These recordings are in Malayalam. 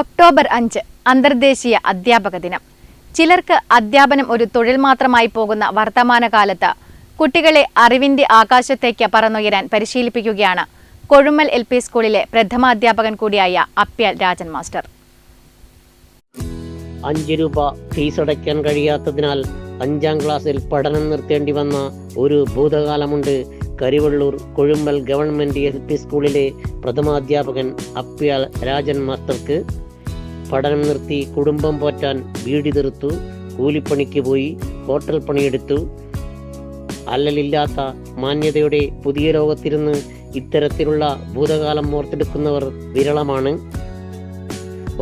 ഒക്ടോബർ അഞ്ച് അന്തർദേശീയ അധ്യാപക ദിനം. ചിലർക്ക് അധ്യാപനം ഒരു തൊഴിൽ മാത്രമായി പോകുന്ന വർത്തമാനകാലത്ത് കുട്ടികളെ അറിവിന്റെ ആകാശത്തേക്ക് പറന്നുയരാൻ പരിശീലിപ്പിക്കുകയാണ് കൊഴുമ്മൽ എൽ പി സ്കൂളിലെ പ്രഥമാധ്യാപകൻ കൂടിയായ അപ്യാൽ രാജൻ മാസ്റ്റർ. അഞ്ച് രൂപ ഫീസ് അടയ്ക്കാൻ കഴിയാത്തതിനാൽ അഞ്ചാം ക്ലാസ്സിൽ പഠനം നിർത്തേണ്ടി വന്ന ഒരു ഭൂതകാലമുണ്ട്. Karivellur Kozhumbal government L P സ്കൂളിലെ പ്രഥമാധ്യാപകൻ അപ്യാൽ രാജൻ മാസ്റ്റർക്ക് പഠനം നിർത്തി കുടുംബം പോറ്റാൻ വീടി തീർത്തു. കൂലിപ്പണിക്ക് പോയി ഹോട്ടൽ പണിയെടുത്തു. അല്ലലില്ലാത്ത മാന്യതയുടെ പുതിയ ലോകത്തിരുന്ന് ഇത്തരത്തിലുള്ള ഭൂതകാലം ഓർത്തെടുക്കുന്നവർ വിരളമാണ്.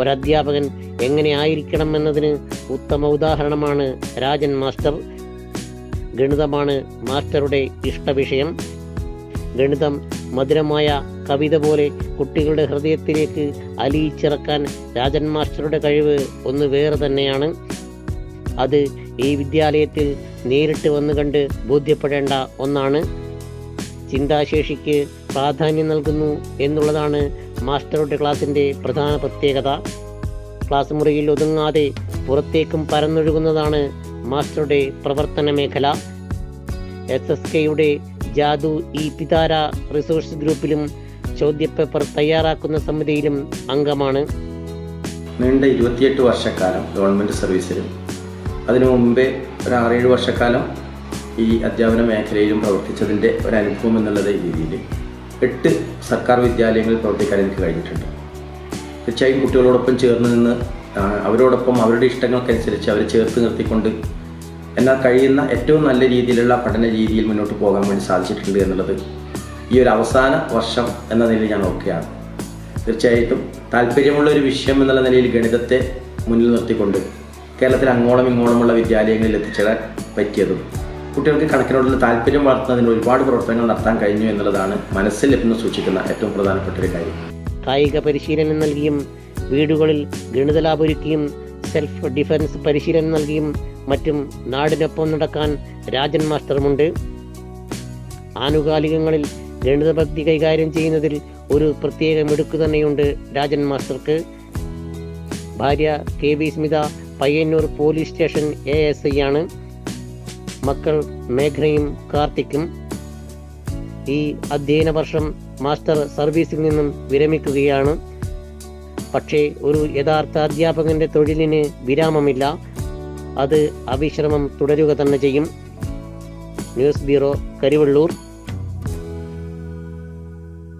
ഒരധ്യാപകൻ എങ്ങനെ ആയിരിക്കണം എന്നതിന് ഉത്തമ ഉദാഹരണമാണ് രാജൻ മാസ്റ്റർ. ഗണിതമാണ് മാസ്റ്ററുടെ ഇഷ്ടവിഷയം. ഗണിതം മധുരമായ കവിത പോലെ കുട്ടികളുടെ ഹൃദയത്തിലേക്ക് അലിയിച്ചിറക്കാൻ രാജൻ മാസ്റ്ററുടെ കഴിവ് ഒന്ന് വേറെ തന്നെയാണ്. അത് ഈ വിദ്യാലയത്തിൽ നേരിട്ട് വന്നു കണ്ട് ബോധ്യപ്പെടേണ്ട ഒന്നാണ്. ചിന്താശേഷിക്ക് പ്രാധാന്യം നൽകുന്നു എന്നുള്ളതാണ് മാസ്റ്ററുടെ ക്ലാസിന്റെ പ്രധാന പ്രത്യേകത. ക്ലാസ് മുറിയിൽ ഒതുങ്ങാതെ പുറത്തേക്കും പരന്നൊഴുകുന്നതാണ് മാസ്റ്ററുടെ പ്രവർത്തന മേഖല. എസ് എസ് കെയുടെ ജാദു ഇ പിതാര റിസോഴ്സ് ഗ്രൂപ്പിലും ചോദ്യപേപ്പർ തയ്യാറാക്കുന്ന സമിതിയിലും അംഗമാണ്. നീണ്ട ഇരുപത്തിയെട്ട് വർഷക്കാലം ഗവൺമെന്റ് സർവീസിലും അതിനു മുമ്പേ ഒരു ആറേഴ് വർഷക്കാലം ഈ അധ്യാപന മേഖലയിലും പ്രവർത്തിച്ചതിന്റെ ഒരു അനുഭവം എന്നുള്ള രീതിയിൽ എട്ട് സർക്കാർ വിദ്യാലയങ്ങളിൽ പ്രവർത്തിക്കാൻ എനിക്ക് കഴിഞ്ഞിട്ടുണ്ട്. തീർച്ചയായും കുട്ടികളോടൊപ്പം ചേർന്ന് നിന്ന് അവരോടൊപ്പം അവരുടെ ഇഷ്ടങ്ങൾക്കനുസരിച്ച് അവരെ ചേർത്ത് നിർത്തിക്കൊണ്ട് എന്നാൽ കഴിയുന്ന ഏറ്റവും നല്ല രീതിയിലുള്ള പഠന രീതിയിൽ മുന്നോട്ട് പോകാൻ വേണ്ടി സാധിച്ചിട്ടുണ്ട് എന്നുള്ളത് ഈ ഒരു അവസാന വർഷം എന്ന നിലയിൽ ഞാൻ ഓക്കെയാണ് തീർച്ചയായിട്ടും താല്പര്യമുള്ള ഒരു വിഷയം എന്നുള്ള നിലയിൽ ഗണിതത്തെ മുന്നിൽ നിർത്തിക്കൊണ്ട് കേരളത്തിൽ അങ്ങോളം ഇങ്ങോളമുള്ള വിദ്യാലയങ്ങളിൽ എത്തിച്ചേരാൻ പറ്റിയതും കുട്ടികൾക്ക് കണക്കിനോടുള്ള താല്പര്യം വളർത്തുന്നതിന് ഒരുപാട് പ്രവർത്തനങ്ങൾ നടത്താൻ കഴിഞ്ഞു എന്നുള്ളതാണ് മനസ്സിൽ എപ്പോഴും സൂക്ഷിക്കുന്ന ഏറ്റവും പ്രധാനപ്പെട്ട ഒരു കാര്യം. കായിക പരിശീലനം നൽകിയും വീടുകളിൽ ഗണിത ഒരുക്കിയും സെൽഫ് ഡിഫൻസ് പരിശീലനം നൽകിയും മറ്റും നാടിനൊപ്പം നടക്കാൻ രാജൻ മാസ്റ്ററുമുണ്ട്. ആനുകാലികങ്ങളിൽ ഗണിതഭക്തി കൈകാര്യം ചെയ്യുന്നതിൽ ഒരു പ്രത്യേക മിടുക്ക് തന്നെയുണ്ട് രാജൻ മാസ്റ്റർക്ക്. ഭാര്യ K V Smitha Payyannur police station A S I ആണ്. മക്കൾ മേഘനയും കാർത്തിക്കും. ഈ അധ്യയന വർഷം മാസ്റ്റർ സർവീസിൽ നിന്നും വിരമിക്കുകയാണ്. പക്ഷേ ഒരു യഥാർത്ഥ അധ്യാപകന്റെ തൊഴിലിന് വിരാമമില്ല. അത് അവിശ്രമം തുടരുക തന്നെ ചെയ്യും. News bureau Karivellur.